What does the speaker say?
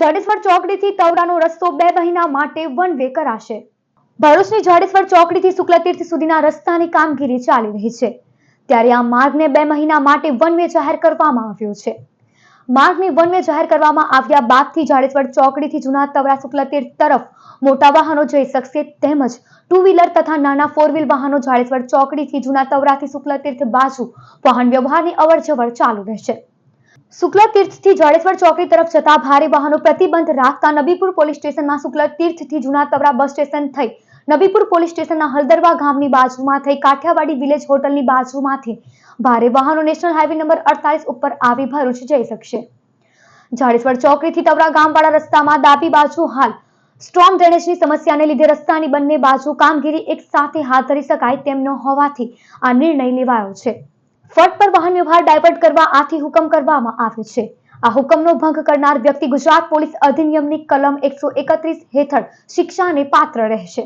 જાડેશ્વર ચોકડીથી તવડાનો રસ્તો બે મહિના માટે વન વે કરાશે. ભરૂચની જાડેશ્વર ચોકડીથી શુક્લતીર્થ સુધીના રસ્તાની કામગીરી ચાલી રહી છે. ત્યારે આ માર્ગને બે મહિના માટે વન વે જાહેર કરવામાં આવ્યો છે. માર્ગને વન વે જાહેર કરવામાં આવ્યા બાદથી જાડેશ્વર ચોકડીથી જૂના તવરા શુક્લતીર્થ તરફ મોટા વાહનો જઈ શકશે તેમજ ટુ વ્હીલર તથા નાના ફોર વ્હીલ વાહનો જાડેશ્વર ચોકડીથી જૂના તવરાથી શુક્લતીર્થ બાજુ વાહન વ્યવહારની અવરજવર ચાલુ રહેશે. શુક્લ તીર્થથી જાડેશ્વર ચોકડી તરફ જતા ભારે વાહનો પ્રતિબંધ રાખતા નબીપુર પોલીસ સ્ટેશનમાં શુક્લ તીર્થથી જૂના તવરા બસ સ્ટેશન થઈ. નબીપુર પોલીસ સ્ટેશનના હલદરવા ગામની બાજુમાં થઈ કાઠિયાવાડી વિલેજ હોટલની બાજુમાંથી ભારે વાહનો નેશનલ હાઈવે નંબર અડતાલીસ ઉપર આવી ભરૂચ જઈ શકશે. જાડેશ્વર ચોકડીથી તવરા ગામવાળા રસ્તામાં ડાબી બાજુ હાલ સ્ટ્રોંગ ડ્રેનેજની સમસ્યાને લીધે રસ્તાની બંને બાજુ કામગીરી એક સાથે હાથ ધરી શકાય તેમ ન હોવાથી આ નિર્ણય લેવાયો છે. ફટ પર વાહન વ્યવહાર ડાયવર્ટ કરવા આથી હુકમ કરવામાં આવ્યો છે. આ હુકમનો ભંગ કરનાર વ્યક્તિ ગુજરાત પોલીસ અધિનિયમની કલમ એકસો એકત્રીસ હેઠળ શિક્ષાને પાત્ર રહેશે.